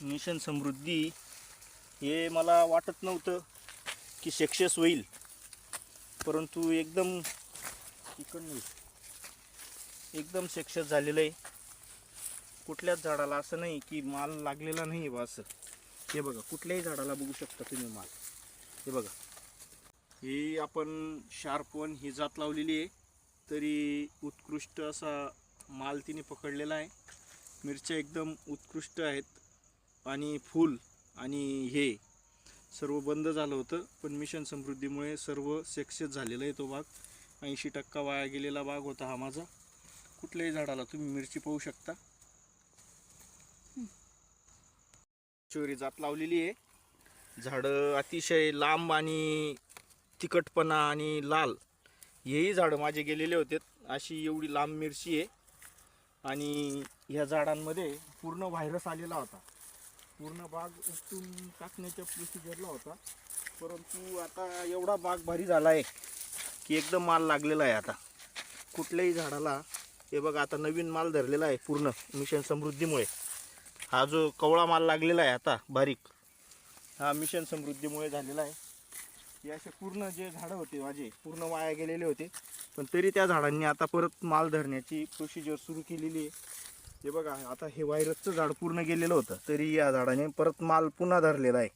Mission समृद्धी हे मला वाटत नव्हतं की सक्सेस होईल. परंतु एकदम इकडनं एकदम सक्सेस झालेलं आहे. कुठल्याच झाडाला असं नाही की माल लागलेला नाही आहे बा असं. हे बघा कुठल्याही झाडाला बघू शकता तुम्ही माल. हे बघा. ही आपण शार्पवन ही जात लावलेली आहे. तरी उत्कृष्ट असा माल तिने पकडलेला आहे. मिरच्या एकदम उत्कृष्ट आहेत. आणि फूल आणि हे सर्व बंद झालं होतं पण मिशन समृद्धीमुळे सर्व सक्सेस झालेलं आहे तो बाग ऐंशी टक्का वाया गेलेला बाग होता हा माझा. कुठल्याही झाडाला तुम्ही मिरची पाहू शकता. चोरी जात लावलेली आहे. झाडं अतिशय लांब आणि तिखटपणा आणि लाल हेही झाडं माझे गेलेले होते. अशी एवढी लांब मिरची आहे. आणि ह्या झाडांमध्ये पूर्ण व्हायरस आलेला होता. पूर्ण बाग उपटून टाकण्याच्या प्रोसिजरला होता. परंतु आता एवढा बाग भारी झाला आहे की एकदम माल लागलेला आहे आता. कुठल्याही झाडाला हे बघा आता नवीन माल धरलेला आहे पूर्ण मिशन समृद्धीमुळे. हा जो कवळा माल लागलेला आहे आता बारीक हा मिशन समृद्धीमुळे झालेला आहे. हे असे पूर्ण जे झाडं होते माझे पूर्ण वाया गेलेले होते. पण तरी त्या झाडांनी आता परत माल धरण्याची प्रोसिजर सुरू केलेली आहे. हे बघा आता हे व्हायरसचं झाड पूर्ण गेलेलं होतं तरी या झाडाने परत माल पुन्हा धरलेला आहे.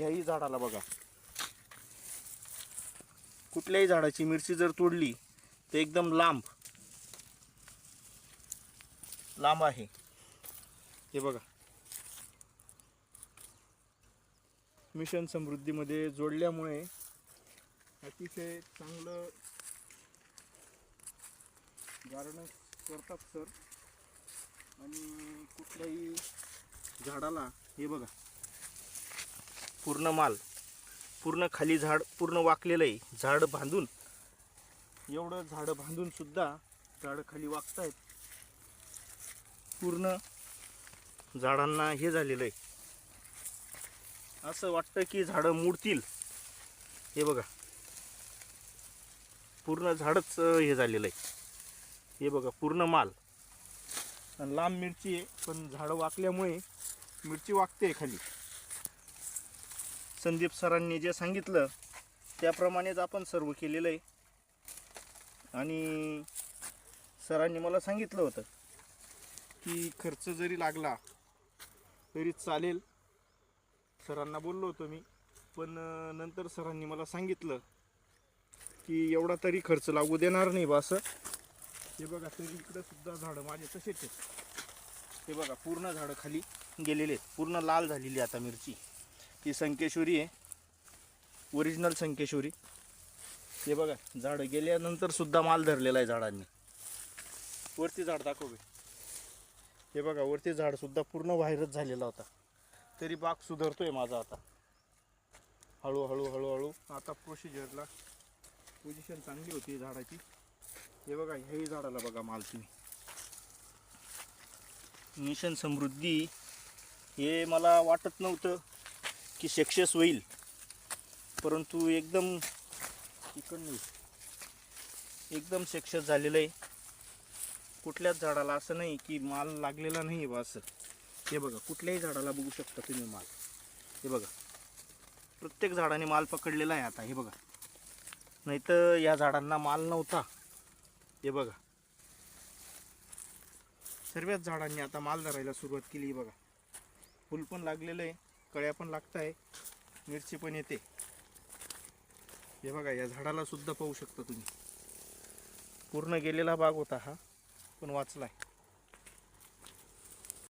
याही झाडाला बघा. कुठल्याही झाडाची मिरची जर तोडली तर एकदम लांब. लांब आहे. हे बघा. मिशन समृद्धीमध्ये जोडल्यामुळे अतिशय चांगलं गार्डन करतात सर आणि कुठल्याही झाडाला हे बघा पूर्ण माल पूर्ण खाली झाड पूर्ण वाकलेलं आहे. झाड बांधून एवढं झाडं बांधून सुद्धा झाडं खाली वाकतायत. पूर्ण झाडांना हे झालेलं आहे. असं वाटतं की झाडं मुडतील. हे बघा पूर्ण झाडच हे झालेलं आहे. हे बघा पूर्ण माल. आणि लांब मिरची आहे पण झाडं वाकल्यामुळे मिरची वाकते खाली संदीप सरांनी जे सांगितलं त्याप्रमाणेच आपण सर्व केलेलं आहे. आणि सरांनी मला सांगितलं होतं की खर्च जरी लागला तरी चालेल. सरांना बोललो होतो मी पण नंतर सरांनी मला सांगितलं की एवढा तरी खर्च लागू देणार नाही बा असं. हे बघा तरी इकडं सुद्धा झाडं माझे तसेच आहेत. हे बघा पूर्ण झाडं खाली गेलेले आहेत. पूर्ण लाल झालेली आता मिरची. ही संकेश्वरी आहे. ओरिजिनल संकेश्वरी. हे बघा झाडं गेल्यानंतर सुद्धा माल धरलेला आहे झाडांनी. वरती झाड दाखव हे बघा वरती झाडसुद्धा पूर्ण व्हायरस झालेला होता. तरी बाग सुधारतोय माझा आता. हळूहळू हळूहळू. आता प्रोसिजरला पोझिशन चांगली होती झाडाची. हे बघा ह्याही झाडाला बघा माल तुम्ही मिशन समृद्धी हे मला वाटत नव्हतं की सक्सेस होईल परंतु एकदम इकडनं एकदम सक्सेस झालेलं आहे. कुठल्याच झाडाला असं नाही की माल लागलेला नाही आहे बा असं. हे बघा कुठल्याही झाडाला बघू शकता तुम्ही माल. हे बघा प्रत्येक झाडाने माल पकडलेला आहे आता हे बघा. नाही तर या झाडांना माल नव्हता. हे बघा. सर्वच झाडांनी आता माल धरायला सुरुवात केली हे बघा. फुल पण लागलेलं आहे कळ्या पण लागत आहे मिरची पण येते. हे बघा या झाडाला सुद्धा पाहू शकता तुम्ही. पूर्ण गेलेला भाग होता हा पण वाचलाय.